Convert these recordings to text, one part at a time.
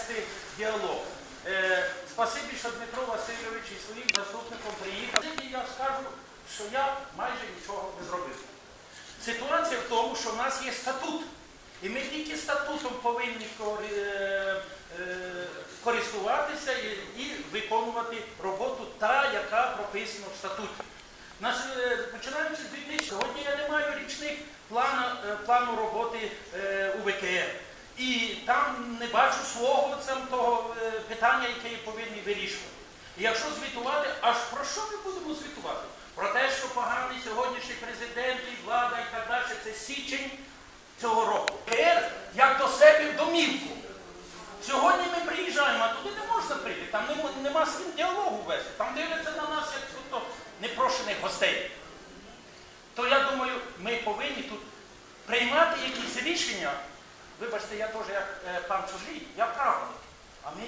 вести діалог. Е, спасибі, що Дмитро Васильович і своїм заступником приїхав. Я скажу, що я майже нічого не зробив. Ситуація в тому, що в нас є статут. І ми тільки статутом повинні е, е, користуватися і, виконувати роботу та, яка прописана в статуті. Е, починаючи з 2000, сьогодні я не маю річних плану, плану роботи у ВКР. І там не бачу свого того е, питання, яке повинні вирішувати. І якщо звітувати, аж про що ми будемо звітувати? Про те, що поганий сьогоднішній президент і влада і так далі, це січень цього року. ВКР як до себе в домівку. Сьогодні ми приїжджаємо, а туди не можна прийти, там нема, з ким діалогу вести, там дивляться на нас як будто непрошених гостей. То я думаю, ми повинні тут приймати якісь рішення. Вибачте, я теж як е, пан Чужий, я правник, а ми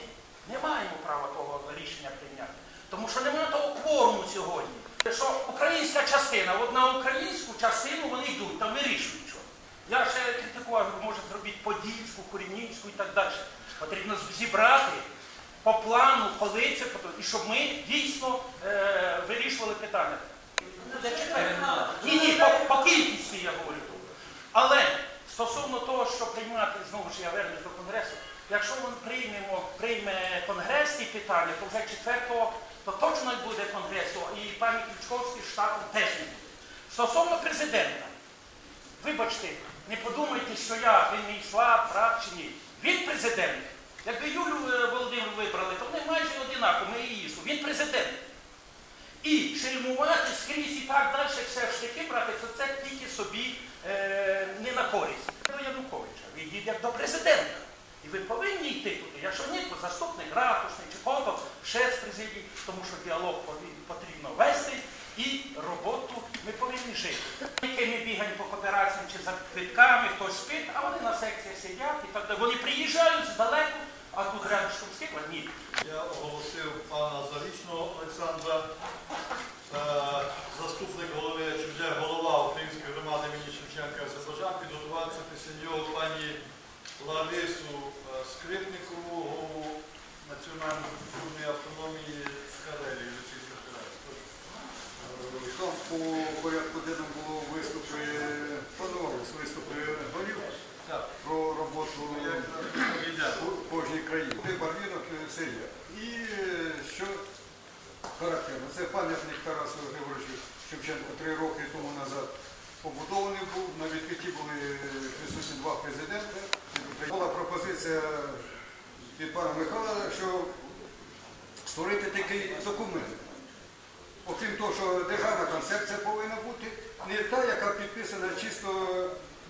не маємо права того рішення прийняти. Тому що немає того кворуму сьогодні. Що українська частина, от на українську частину вони йдуть, там вирішують що. Я ще критикував, може зробити Подільську, Курінівську і так далі. Потрібно зібрати по плану, коли це, і щоб ми дійсно е, вирішували питання. Ні, ні, по, по кількості я говорю тут. Стосовно того, що приймати, знову ж я вернусь до Конгресу, якщо ми приймемо, прийме Конгрес ці питання, то вже четвертого, то точно буде Конгресу, і пані Ключковський штатом теж не буде. Стосовно президента, вибачте, не подумайте, що я, він мій слаб, брат чи ні. Він президент. Якби Юлю е, Володимиру вибрали, то вони майже одинаково, ми її їсу. Він президент. І шельмувати скрізь і так далі все ж таки, брати, то це тільки собі е, не на користь. До Януковича, він йде як до президента. І ви повинні йти туди. Якщо ні, то заступник ратушний чи кого, ще з президії, тому що діалог потрібно вести і роботу ми повинні жити. Тільки ми бігаємо по коопераціям чи за квитками, хтось спить, а вони на секціях сидять і так далі. Вони приїжджають здалеку, а тут рядышком скипа ні. Я оголосив пана Зарічного Олександра, е, заступник голови, чи вже голова Української громади імені Шевченка Азербайджан, підготуватися після нього пані Ларису е, Скрипникову, голову Національної культурної автономії з Карелії Російської Федерації. Там по порядку денному було виступи, планувалось виступи голів про роботу в кожній країні. Барвінок Сирія. І е, що характерно, це пам'ятник Тарасу Григоровичу Шевченку три роки тому назад побудований був. На відкритті були присутні два президенти. Була пропозиція від пана Михайла, що створити такий документ. Окрім того, що державна концепція повинна бути, не та, яка підписана чисто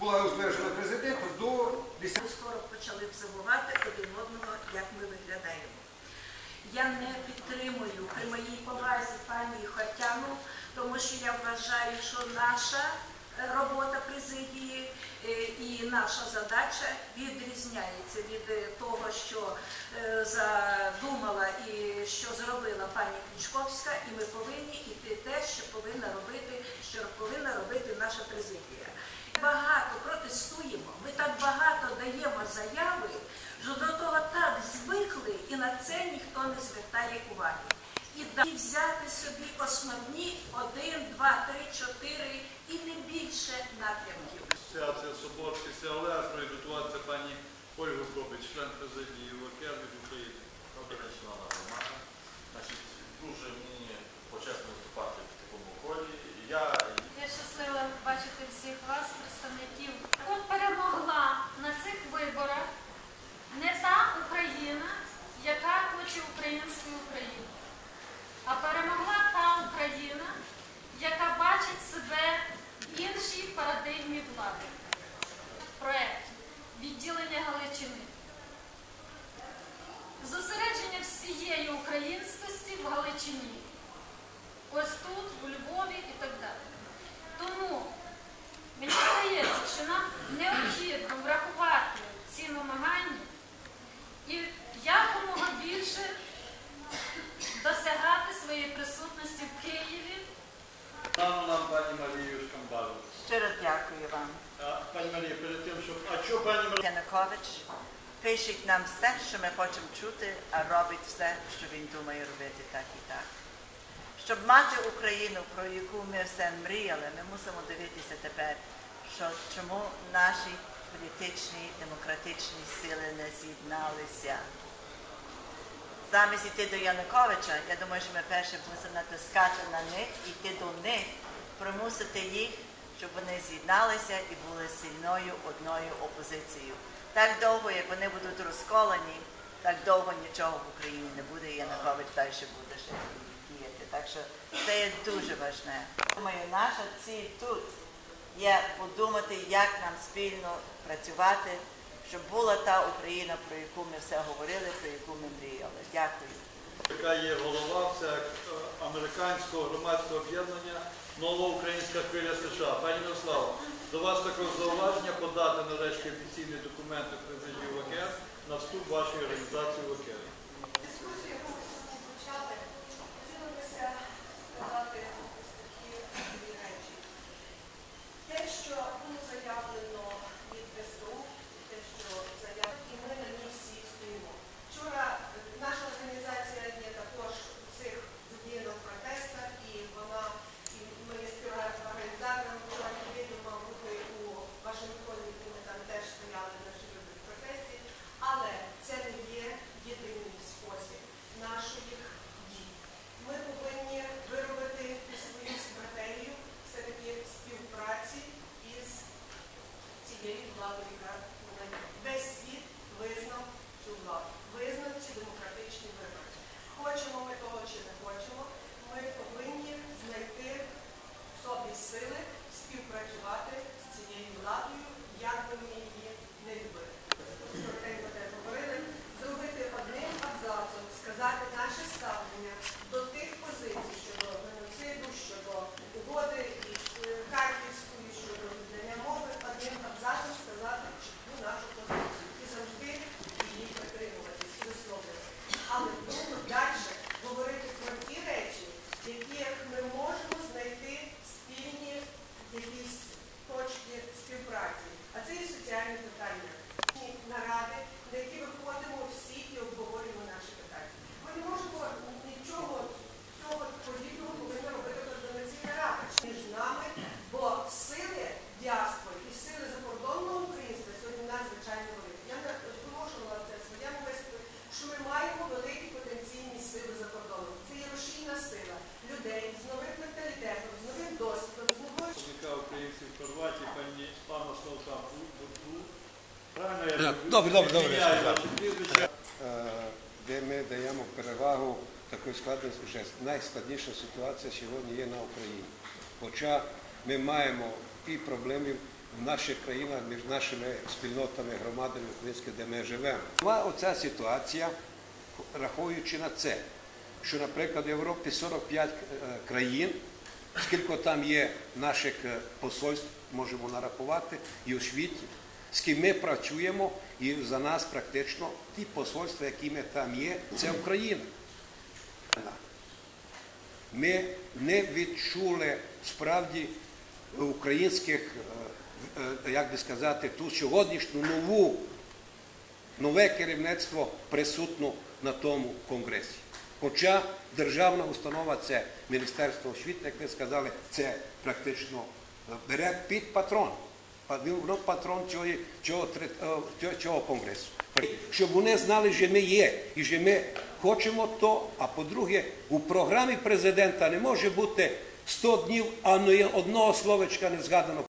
була узбережена президентом до 10 скоро почали обзивати один одного, як ми виглядаємо. Я не підтримую при моїй повазі пані Хотяну, тому що я вважаю, що наша робота президії е, і наша задача відрізняється від е, того, що е, задумала і що зробила пані Ключковська, і ми повинні йти те, що повинна робити, що повинна робити наша президія багато протестуємо, ми так багато даємо заяви, що до того так звикли, і на це ніхто не звертає уваги. І взяти собі основні один, два, три, чотири і не більше напрямків. Це Собор після Олега проєктуватися пані Ольгу Кобич, член президії УКР від України. Добрий день, шановна громада. Значить, дуже мені почесно виступати в такому колі. Я Я щаслива бачити всіх вас, представників. От перемогла на цих виборах не та Україна, яка хоче українську Україну, а перемогла та Україна, яка бачить себе в іншій парадигмі влади. Проект відділення Галичини. Зосередження всієї українськості в Галичині. Ось тут, у Львові і так далі. Тому мені здається, що нам необхідно врахувати ці намагання і якомога більше досягати своєї присутності в Києві. Нам нам пані Марію Шкамбалу. Щиро дякую вам. А, Пані Марія, перед тим, щоб... А що пані Марія? Янукович, пишуть нам все, що ми хочемо чути, а робить все, що він думає робити так і так. Щоб мати Україну, про яку ми все мріяли, ми мусимо дивитися тепер, що чому наші політичні демократичні сили не з'єдналися. Замість йти до Януковича, я думаю, що ми перше мусимо натискати на них, йти до них, примусити їх, щоб вони з'єдналися і були сильною одною опозицією. Так довго, як вони будуть розколені, так довго нічого в Україні не буде, і Янукович далі буде ще діяти. Так що це є дуже важне. Думаю, наша ціль тут є подумати, як нам спільно працювати, щоб була та Україна, про яку ми все говорили, про яку ми мріяли. Дякую. Яка є голова е, американського громадського об'єднання Нова Українська хвиля США. Пані Мирослава, до вас також зауваження подати нарешті офіційні документи президії ВКР на вступ вашої організації ВКР. Дискусію добре, добре, добре. Е, де ми даємо перевагу такої складності, вже найскладніша ситуація сьогодні є на Україні. Хоча ми маємо і проблеми в наших країнах між нашими спільнотами, громадами українськими, де ми живемо. Була оця ситуація, рахуючи на це, що, наприклад, в Європі 45 е, країн, скільки там є наших е, посольств, можемо нарахувати, і у світі, з ким ми працюємо, і за нас практично ті посольства, які ми там є, це Україна. Ми не відчули справді українських, як би сказати, ту сьогоднішню нову, нове керівництво присутно на тому конгресі. Хоча державна установа це Міністерство освіти, як ви сказали, це практично бере під патрон. Воно патрон цього, цього, цього, цього конгресу. Щоб вони знали, що ми є і що ми хочемо то. А по-друге, у програмі президента не може бути 100 днів, а одного словечка не згадано.